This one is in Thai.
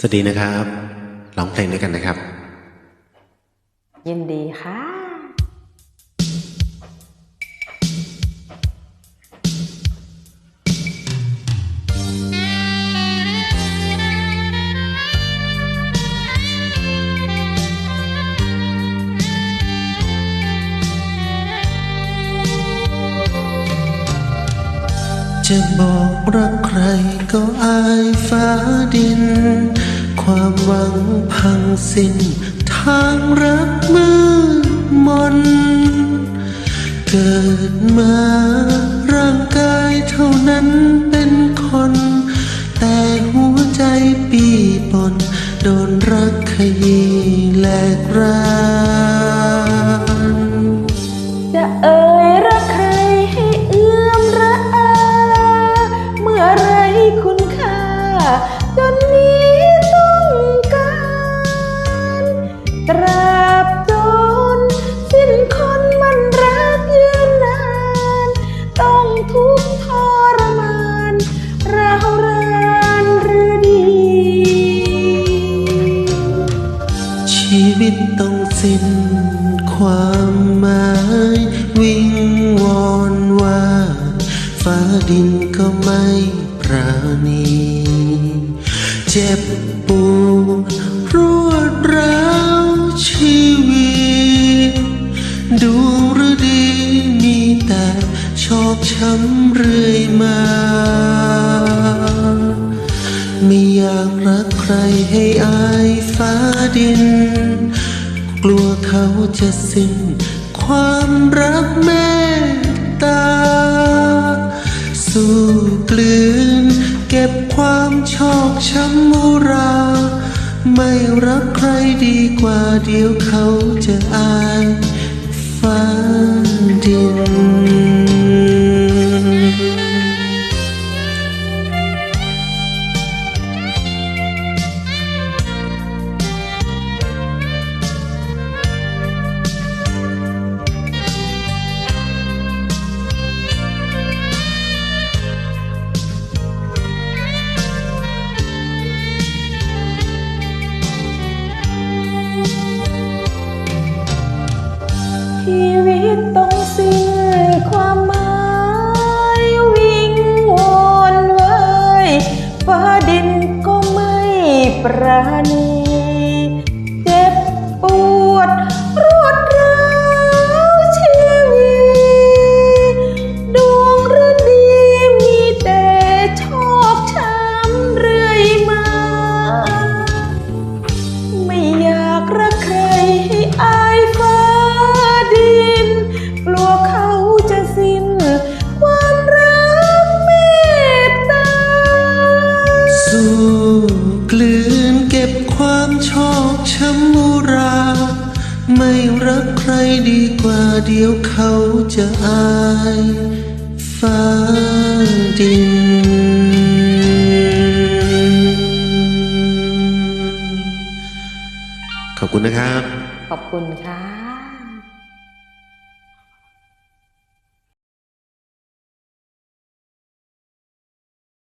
สวัสดีนะครับร้องเพลงด้วยกันนะครับ ยินดีค่ะ จะบอกรักใครก็อายฟ้าดิน ความหวังพังสิ้น ทางรักมืดมน เกิดมาร่างกายเท่านั้นเป็นคน แต่หัวใจปีปน โดนรักขยี้แหลกรา ตต้องสิ้นความหมาย วิงวอนว่าฟ้าดินก็ไม่ปราณี เจ็บปวดรวดร้าวชีวิตดวงหรือดีมีแต่ชอกช้ำเรื่อยมา ไม่อยากรัก รให้อายฟ้าดิน กลัวเขาจะสิ้น ความรักแม่ตา สู้กลืน เก็บความชอกช้ำมุรา ไม่รักใครดีกว่าเดี๋ยวเขาจะอาย ณี เจ็บปวดรวดร้าวชีวิตดวงฤดีมีแต่ชอกช้ำเรื่อยมา ไม่อยากรักใครให้อายฟ้าดิน กลัวเขาจะสิ้นความรักเมตตา สู้กลืน เก็บความชอกช้ำมุรา ไม่รักใครดีกว่าเดี๋ยวเขาจะอายฟ้าดินขอบคุณนะครับ ขอบคุณค่ะ